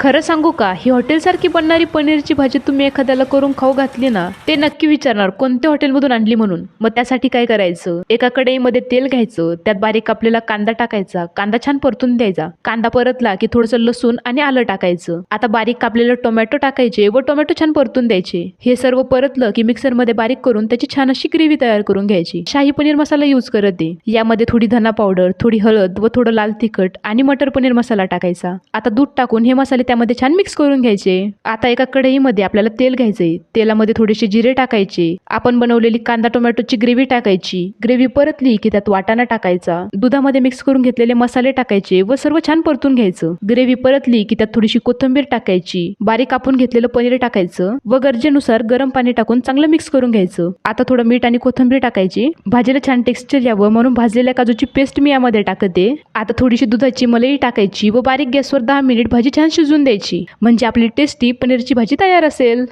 खरं सांगू का? ही हॉटेलसारखी बनणारी पनीरची भाजी तुम्ही एखाद्याला करून खाऊ घातली ना ते नक्की विचारणार कोणत्या हॉटेलमधून आणली म्हणून. मग त्यासाठी काय करायचं? एका कढईमध्ये तेल घ्यायचं त्यात बारीक कापलेला कांदा टाकायचा कांदा छान परतून द्यायचा. कांदा परतला की थोडंसं लसूण आणि आलं टाकायचं. आता बारीक कापलेलं टोमॅटो टाकायचे व टोमॅटो छान परतून द्यायचे. हे सर्व परतलं की मिक्सरमध्ये बारीक करून त्याची छान अशी ग्रेव्ही तयार करून घ्यायची. शाही पनीर मसाला यूज करत. यामध्ये थोडी धना पावडर थोडी हळद व थोडं लाल तिखट आणि मटर पनीर मसाला टाकायचा. आता दूध टाकून हे मसाले त्यामध्ये छान मिक्स करून घ्यायचे. आता एका कढईमध्ये आपल्याला तेल घ्यायचे तेलामध्ये थोडेसे जिरे टाकायचे. आपण बनवलेली कांदा टोमॅटोची ग्रेव्ही टाकायची. ग्रेव्ही परतली की त्यात वाटाणा टाकायचा. दुधामध्ये मिक्स करून घेतलेले मसाले टाकायचे व सर्व छान परतून घ्यायचं. ग्रेव्ही परतली की त्यात थोडीशी कोथिंबीर टाकायची. बारीक कापून घेतलेलं पनीर टाकायचं व गरजेनुसार गरम पाणी टाकून चांगलं मिक्स करून घ्यायचं. आता थोडं मीठ आणि कोथिंबीर टाकायची. भाजीला छान टेक्स्चर यावं म्हणून भाजलेल्या काजूची पेस्ट मी यामध्ये टाकते. आता थोडीशी दुधाची मलई टाकायची व बारीक गॅसवर दहा मिनिट भाजी छान शिजून द्यायची. म्हणजे आपली टेस्टी पनीरची भाजी तयार असेल.